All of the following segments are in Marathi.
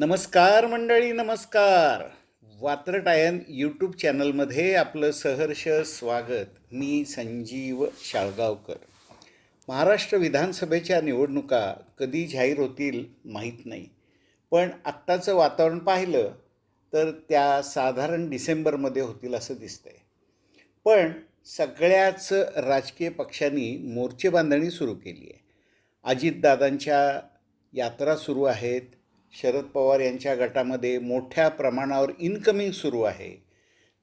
नमस्कार मंडळी नमस्कार. वात्रटायन यूट्यूब चॅनलमध्ये आपलं सहर्ष स्वागत. मी संजीव शाळगावकर. महाराष्ट्र विधानसभेच्या निवडणुका कधी जाहीर होतील माहीत नाही. पण आत्ताचं वातावरण पाहिलं तर त्या साधारण डिसेंबरमध्ये होतील असं दिसतंय. पण सगळ्याच राजकीय पक्षांनी मोर्चे बांधणी सुरू केली आहे अजितदादांच्या यात्रा सुरू आहेत. शरद पवार यांच्या गटामध्ये मोठ्या प्रमाणावर इनकमिंग सुरू आहे.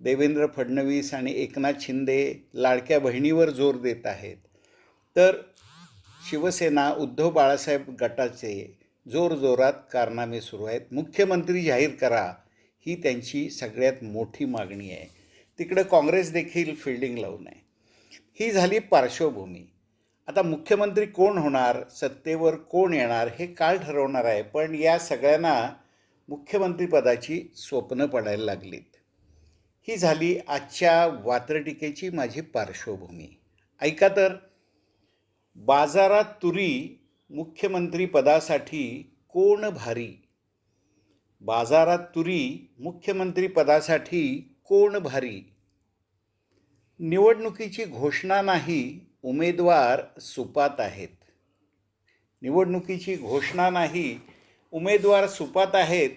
देवेंद्र फडणवीस आणि एकनाथ शिंदे लाडक्या बहिणीवर जोर देत आहेत. तर शिवसेना उद्धव बाळासाहेब गटाचे जोरजोरात कारनामे सुरू आहेत. मुख्यमंत्री जाहीर करा ही त्यांची सगळ्यात मोठी मागणी आहे. तिकडं काँग्रेस देखील फिल्डिंग लावून आहे ही झाली पार्श्वभूमी. आता मुख्यमंत्री कोण होणार सत्तेवर कोण येणार हे काळ ठरवणार आहे पण या सगळ्यांना मुख्यमंत्रीपदाची स्वप्न पडायला लागलीत. ही झाली आजच्या वात्रटिकेची माझी पार्श्वभूमी. ऐका तर बाजारात तुरी मुख्यमंत्रीपदासाठी कोण भारी? बाजारात तुरी मुख्यमंत्रीपदासाठी कोण भारी? निवडणुकीची घोषणा नाही उमेदवार सुपात आहेत. निवडणुकीची घोषणा नाही उमेदवार सुपात आहेत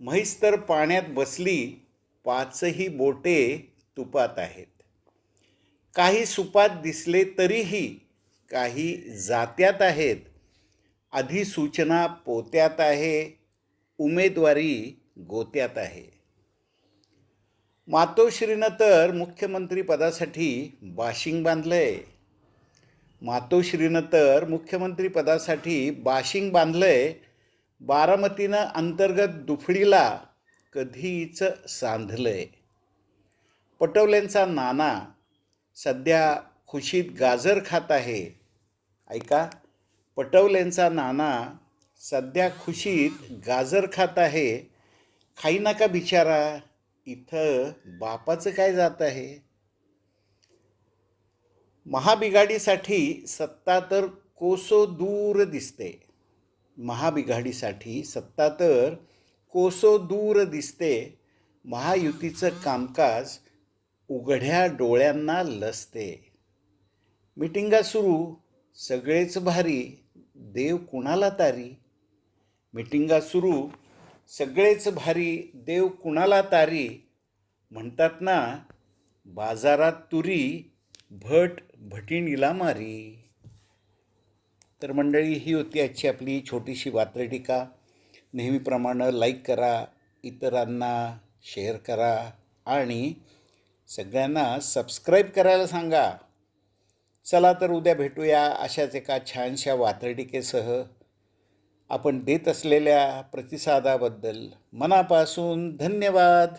म्हैस तर पाण्यात बसली पाचही बोटे तुपात आहेत. काही सुपात दिसले तरीही काही जात्यात आहेत अधिसूचना पोत्यात आहे उमेदवारी गोत्यात आहे. मातोश्रीनं तर मुख्यमंत्रीपदासाठी बाशिंग बांधलंय. मातोश्रीनं तर मुख्यमंत्रीपदासाठी बाशिंग बांधलंय. बारामतीनं अंतर्गत दुफडीला कधीच सांधलंय. पटवलेंचा नाना सध्या खुशीत गाजर खात आहे. ऐका पटवलेंचा नाना सध्या खुशीत गाजर खात आहे. खाई नका बिचारा इथं बापाचं काय जात आहे? महाबिघाडीसाठी सत्ता तर कोसो दूर दिसते. महाबिघाडीसाठी सत्ता तर कोसो दूर दिसते. महायुतीचं कामकाज उघड्या डोळ्यांना लसते. मिटिंगा सुरू सगळेच भारी देव कुणाला तारी? मिटिंगा सुरू सगळेच भारी देव कुणाला तारी? म्हणतात ना बाजारात तुरी भट भटिणीला मारी. तर मंडळी ही होती आजची आपली छोटीशी वात्रटिका. नेहमीप्रमाणे लाईक करा इतरांना शेअर करा आणि सगळ्यांना सबस्क्राईब करायला सांगा. चला तर उद्या भेटूया अशाच एका छानशा वात्रटिकेसह. आपण देत असलेल्या प्रतिसादाबद्दल मनापासून धन्यवाद.